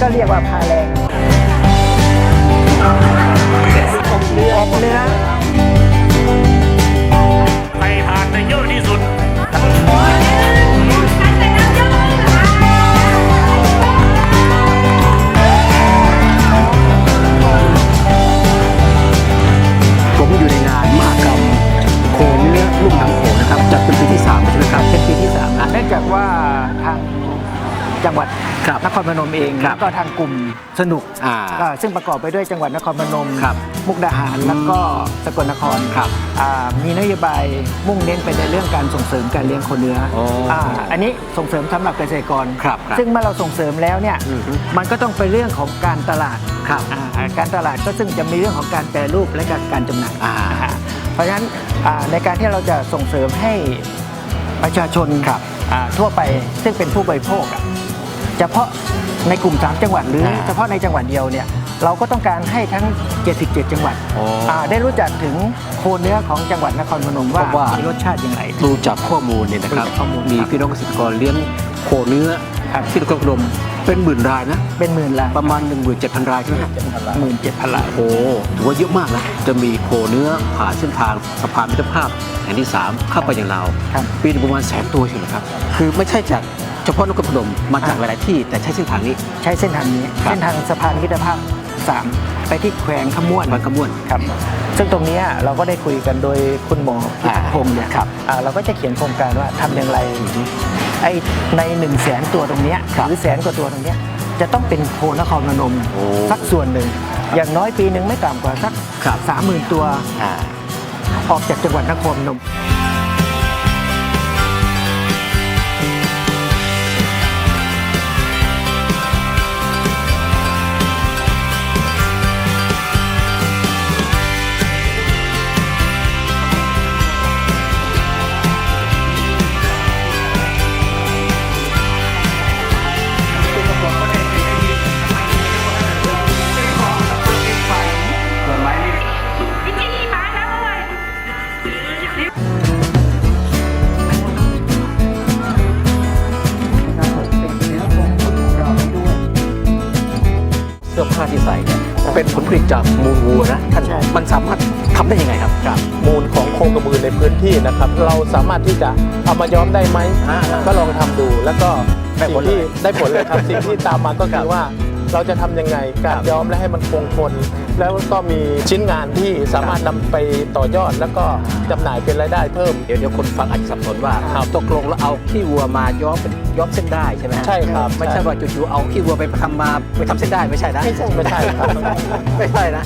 ก็เรียกว่าพาแรงอบเนื้ออบเนื้อใครทานได้เยอะที่สุดผมอยู่ในงานมหกรรมโคเนื้อลุ่มน้ำโขงนะครับจัดเป็นปีที่3ใช่ไหมครับเป็นปีที่3เนื่องจากว่าทางจังหวัด ครับนครพนมเองครับแล้วก็ทางกลุ่มสนุกอ่าก็ซึ่งประกอบไปด้วยจังหวัดนครพนม ครับมุกดาหารแล้วก็สกลนครครับอ่ามีนโยบายมุ่งเน้นไปในเรื่องการส่งเสริมการเลี้ยงโคเนื้อโอ้อ่าอันนี้ส่งเสริมสำหรับเกษตรกร ครับครับซึ่งเมื่อเราส่งเสริมแล้วเนี่ยอือฮึมันก็ต้องไปเรื่องของการตลาดครับอ่าการตลาดก็ซึ่งจะมีเรื่องของการแปรรูปและการการจำหน่ายอ่า อ่าเพราะฉะนั้นอ่าในการที่เราจะส่งเสริมให้ ประชาชนครับอ่าทั่วไปซึ่งเป็นผู้บริโภคอะ เฉพาะในกลุ่ม 3 จังหวัดหรืออาเฉพาะในจังหวัดเดียวเนี่ยเราก็ต้องการให้ทั้ง 77 จังหวัดโอ้อ่าได้รู้จักถึงโคเนื้อของจังหวัดนครพนมว่าเพราะว่ามีมีรสชาติอย่างไรดูจากข้อมูลเนี่ยนะครับดูจากข้อมูลมีครับพี่น้องเกษตรกรเลี้ยงโคเนื้อครับที่นครพนมเป็นหมื่นรายนะ เป็นหมื่นละประมาณ 17,000 รายใช่ไหมฮะหมื่นเจ็ดพันละโอ้ถือว่าเยอะมากนะ จะมีโคเนื้อผ่านเส้นทางสะพานมิตรภาพแห่งที่ 3 เข้าไปยังลาวครับปีหนึงประมาณแสนตัวใช่ไหมครับ คือไม่ใช่จาก เฉพาะนครพนมมาจากหลายๆที่แต่ใช้เส้นทางนี้ ใช้เส้นทางนี้ ครับ เส้นทางสะพานมิตรภาพ 3 ไปที่แขวงขมวนบางขมวน ครับซึ่งตรงเนี้ยเราก็ได้คุยกันโดยคุณหมอพิทักษ์พงศ์เนี่ยครับอ่าเราก็จะเขียนโครงการว่าทำอย่างไรไอ้ใน1นึ่งแสนตัวตรงเนี้ยครับหรือแสนกว่าตัวตรงเนี้ยจะต้องเป็นโคนครพนมโอ้สักส่วนหนึ่ง อย่างน้อยปีหนึ่งไม่ต่ำกว่าสักครับ สามหมื่นตัวอ่า ออกจากจังหวัดนครพนม เสื้อผ้าที่ใส่เนี่ยเป็นผลผลิตจากมูลวัวนะท่านใช่มันสามารถทำได้ยังไงครับครับมูลของโคกระบือในพื้นที่นะครับ เราสามารถที่จะเอามาย้อมได้ไหมอ่าก็ลองทำดูแล้วก็ได้สิ่ผลงเลยที่ได้ผลเลยครับ สิ่งที่ตามมาก็คือว่า เราจะทำยังไงการย้อมและให้มันคงทนแล้วก็มีชิ้นงานที่สามารถนำไปต่อยอดแล้วก็จำหน่ายเป็นรายได้เพิ่ม เดี๋ยวเดี๋ยวคนฟังอาจจะสับสนว่าครับตกลงแล้วเอาขี้วัวมาย้อมเป็นย้อมเส้นได้ใช่ไหมฮะใช่ครับไม่ใช่ว่าจู่ๆเอาขี้วัวไปทำมาไปทำเส้นได้ไม่ใช่นะ ไม่ใช่ไม่ใช่ครับ ไม่ใช่นะ